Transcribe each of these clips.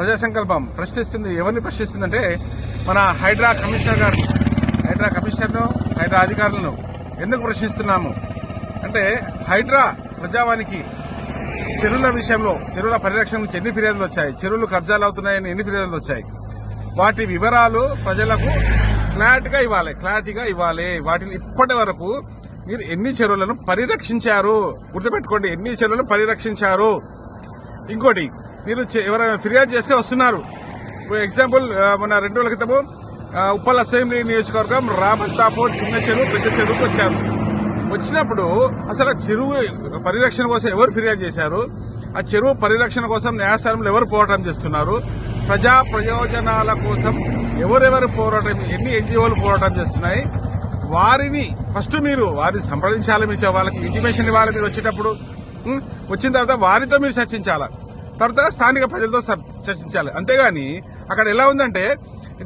ప్రజా సంకల్పం ప్రశ్నిస్తుంది ఎవరిని ప్రశ్నిస్తుందంటే మన హైడ్రా కమిషనర్ గారు. హైడ్రా కమిషనర్ను హైడ్రా అధికారులను ఎందుకు ప్రశ్నిస్తున్నాము? అంటే హైడ్రా ప్రజావానికి చెరువుల విషయంలో చెరువుల పరిరక్షణ గురించి ఎన్ని ఫిర్యాదులు వచ్చాయి? చెరువులు కబ్జాలు అవుతున్నాయని ఎన్ని ఫిర్యాదులు వచ్చాయి? వాటి వివరాలు ప్రజలకు క్లారిటీగా ఇవ్వాలి క్లారిటీగా ఇవ్వాలి. వాటిని ఇప్పటి వరకు మీరు ఎన్ని చెరువులను పరిరక్షించారు? గుర్తుపెట్టుకోండి ఎన్ని చెరువులను పరిరక్షించారు? ఇంకోటి మీరు చె- ఎవరైనా ఫిర్యాదు చేస్తే వస్తున్నారు. ఎగ్జాంపుల్ మన రెండు రోజుల క్రితము ఉప్పల్ అసెంబ్లీ నియోజకవర్గం రామంతాపూర్ చిన్న చెరువు పెద్ద చెరువుకు వచ్చారు. వచ్చినప్పుడు అసలు చెరువు పరిరక్షణ కోసం ఎవరు ఫిర్యాదు చేశారు? ఆ చెరువు పరిరక్షణ కోసం న్యాయస్థానంలో ఎవరు పోరాటం చేస్తున్నారు? ప్రజా ప్రయోజనాల కోసం ఎవరెవరు పోరాటం ఎన్ని ఎన్జిఓలు పోరాటం చేస్తున్నాయి? వారిని ఫస్ట్ మీరు వారిని సంప్రదించాలి మీ వాళ్ళకి ఇంటిమేషన్ ఇవ్వాలి మీరు వచ్చేటప్పుడు. వచ్చిన తర్వాత వారితో మీరు చర్చించాలి? తర్వాత స్థానిక ప్రజలతో చర్చించాలి. అంతేగాని అక్కడ ఎలా ఉందంటే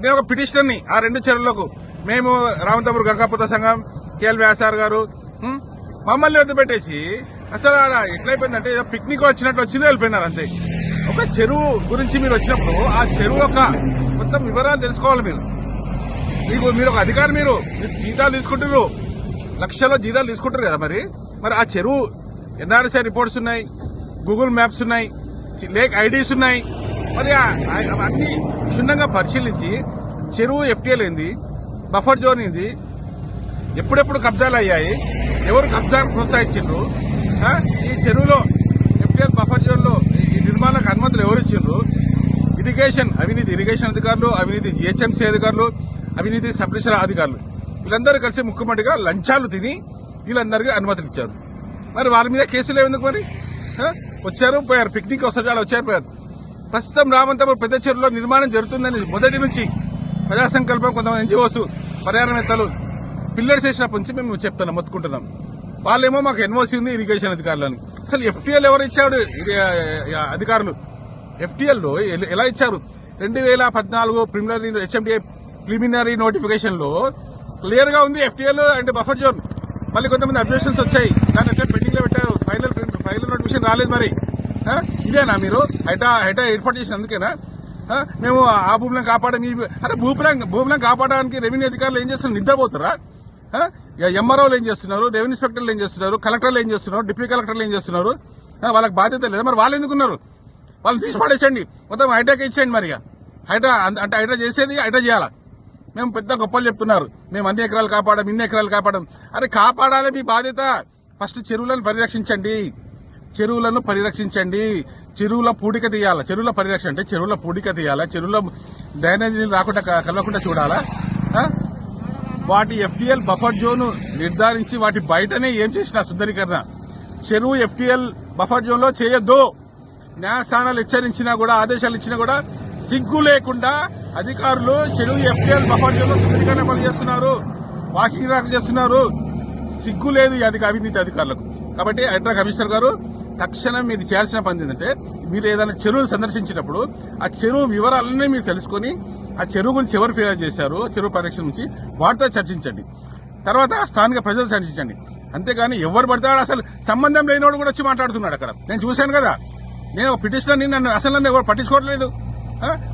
నేను ఒక పిటిషనర్ని ఆ రెండు చెరువులకు. మేము రామతాపూర్ గంగాపుత సంఘం కేఎల్ వ్యాసార్ గారు మమ్మల్ని వద్ద పెట్టేసి అసలు ఆడ ఎట్లయిపోయిందంటే ఏదో పిక్నిక్ వచ్చినట్టు వచ్చి వెళ్ళిపోయినారు అంతే. ఒక చెరువు గురించి మీరు వచ్చినప్పుడు ఆ చెరువు యొక్క మొత్తం వివరాలు తెలుసుకోవాలి మీరు. మీకు మీరు ఒక అధికారి మీరు మీరు జీతాలు తీసుకుంటారు లక్షల్లో జీతాలు తీసుకుంటారు కదా మరి? మరి ఆ చెరువు ఎన్ఆర్సీ రిపోర్ట్స్ ఉన్నాయి గూగుల్ మ్యాప్స్ ఉన్నాయి. లేక్ ఐడీస్ ఉన్నాయి. మరి అవన్నీ క్షుణ్ణంగా పరిశీలించి చెరువు ఎఫ్టీఎల్ ఏంది బఫర్ జోన్ ఏంది ఎప్పుడెప్పుడు కబ్జాలు అయ్యాయి ఎవరు కబ్జాను ప్రోత్సహించిండ్రు ఈ చెరువులో ఎఫ్టీఎల్ బఫర్ జోన్లో ఈ నిర్మాణాలకు అనుమతులు ఎవరు ఇచ్చిండ్రు? ఇరిగేషన్ అవినీతి ఇరిగేషన్ అధికారులు అవినీతి జిహెచ్ఎంసీ అధికారులు అవినీతి సబ్ అధికారులు. వీళ్ళందరూ కలిసి ముఖ్యమంత్రిగా లంచాలు తిని వీళ్ళందరికీ అనుమతులు ఇచ్చారు. మరి వారి మీద కేసులు ఎందుకు మరి? వచ్చారు పోయారు. పిక్నిక్ వస్తారు వచ్చారు పోయారు. ప్రస్తుతం రామంతపురం పెద్ద చెరువులో నిర్మాణం జరుగుతుందని మొదటి నుంచి ప్రజా సంకల్పం కొంతమంది ఎన్జిఓస్ పర్యావరణవేత్తలు పిల్లర్స్ వేసినప్పటి నుంచి మేము చెప్తున్నాం మొత్తుకుంటున్నాం. వాళ్ళేమో మాకు ఎన్ఓసి ఉంది ఇరిగేషన్ అధికారులని అసలు ఎఫ్టీఎల్ ఎవరు ఇచ్చాడు? ఇది, అధికారులు. ఎఫ్టీఎల్లో ఎలా ఇచ్చారు? రెండు వేల పద్నాలుగు ప్రిమినరీ హెచ్ఎండిఏ ప్రిలిమినరీ నోటిఫికేషన్లో క్లియర్గా ఉంది ఎఫ్టీఎల్ అండ్ బఫర్ జోన్ మళ్ళీ కొంతమంది అబ్జెక్షన్స్ వచ్చాయి. దాన్ని ఎట్లా పెండింగ్ పెట్టారు. ఫైనల్ ఫైనల్ నోటిఫికేషన్ రాలేదు మరి. ఇదేనా మీరు? హైటా హైటా ఏర్పాటు చేసిన అందుకేనా? మేము ఆ భూములను కాపాడే అరే భూములను భూములను కాపాడడానికి రెవెన్యూ అధికారులు ఏం చేస్తున్నారు? నిద్రపోతారా? ఎంఆర్ఓలు ఏం చేస్తున్నారు? రెవెన్యూ ఇన్స్పెక్టర్లు ఏం చేస్తున్నారు? కలెక్టర్లు ఏం చేస్తున్నారు? డిప్యూటీ కలెక్టర్లు ఏం చేస్తున్నారు? వాళ్ళకి బాధ్యత లేదా? మరి వాళ్ళు ఎందుకున్నారు? వాళ్ళు తీసి పడేసండి మొత్తం హైటాక్ ఇచ్చేయండి మరి ఇక. హైడ్రా అంటే హైడ్రా చేసేది హైడ్రా చేయాలా? మేము పెద్ద గొప్పలు చెప్తున్నారు. మేము అన్ని ఎకరాలు కాపాడం ఇన్ని ఎకరాలు కాపాడం. అరే కాపాడాలి మీ బాధ్యత. ఫస్ట్ చెరువులను పరిరక్షించండి. చెరువులను పరిరక్షించండి. చెరువుల పూడిక తీయాలా? చెరువుల పరిరక్షణ అంటే చెరువుల పూడిక తీయాలా? చెరువుల డ్రైనేజ్ నీళ్ళు రాకుండా కలగకుండా కలవకుండా చూడాలా? వాటి ఎఫ్టీఎల్ బఫర్ జోన్ నిర్ధారించి వాటి బయటనే ఏం చేసిన సుందరీకరణ. చెరువు ఎఫ్టీఎల్ బఫర్ జోన్లో చేయొద్దు. న్యాయస్థానాలు హెచ్చరించినా కూడా ఆదేశాలు ఇచ్చినా కూడా సిగ్గు లేకుండా అధికారులు చెరువు ఎఫ్టీఎల్ బఫర్ జోన్లో సుందరీకరణ అమలు చేస్తున్నారు వాకింగ్ రాక చేస్తున్నారు. సిగ్గు లేదు అధిక అవినీతి అధికారులకు. కాబట్టి హైడ్రా కమిషనర్ గారు తక్షణం మీరు చేయాల్సిన పని ఏంటంటే మీరు ఏదైనా చెరువును సందర్శించినప్పుడు ఆ చెరువు వివరాలన్నీ మీరు తెలుసుకొని ఆ చెరువు గురించి ఎవరు ఫిర్యాదు చేశారు చెరువు పరిరక్షణ నుంచి వాటితో చర్చించండి. తర్వాత స్థానిక ప్రజలు చర్చించండి. అంతేగాని ఎవరు పడతాడు అసలు సంబంధం లేనివాడు కూడా వచ్చి మాట్లాడుతున్నాడు అక్కడ. నేను చూశాను కదా. నేను ఒక పిటిషనర్ని నన్ను అసలు నన్ను ఎవరు పట్టించుకోవట్లేదు.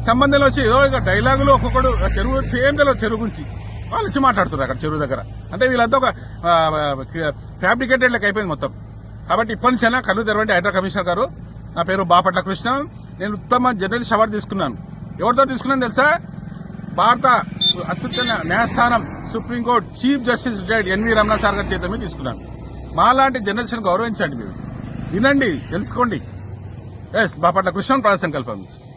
సంబంధంలో వచ్చి ఏదో ఇక డైలాగులు ఒక్కొక్కడు ఆ చెరువు సేమ్ తెలియదు చెరువు గురించి వాళ్ళు వచ్చి మాట్లాడుతున్నారు అక్కడ చెరువు దగ్గర. అంటే వీళ్ళంతా ఒక ఫ్యాబ్రికేటెడ్ లెక్క అయిపోయింది మొత్తం. కాబట్టి ఇప్పటి నుంచైనా కళ్ళు తెరవండి హైడ్రా కమిషనర్ గారు నా పేరు బాపట్ల కృష్ణ నేను ఉత్తమ జర్నలిస్ట్ అవార్డు తీసుకున్నాను. ఎవరితో తీసుకున్నాను తెలుసా? భారత అత్యుత్తమ న్యాయస్థానం supreme court chief justice retired NV Ramana sir గారి చేత మీద తీసుకున్నాను. మాలాంటి జర్నలిస్ట్ని గౌరవించండి మీరు. వినండి తెలుసుకోండి. ఎస్ బాపట్ల కృష్ణ ప్రాణ సంకల్పం. నుంచి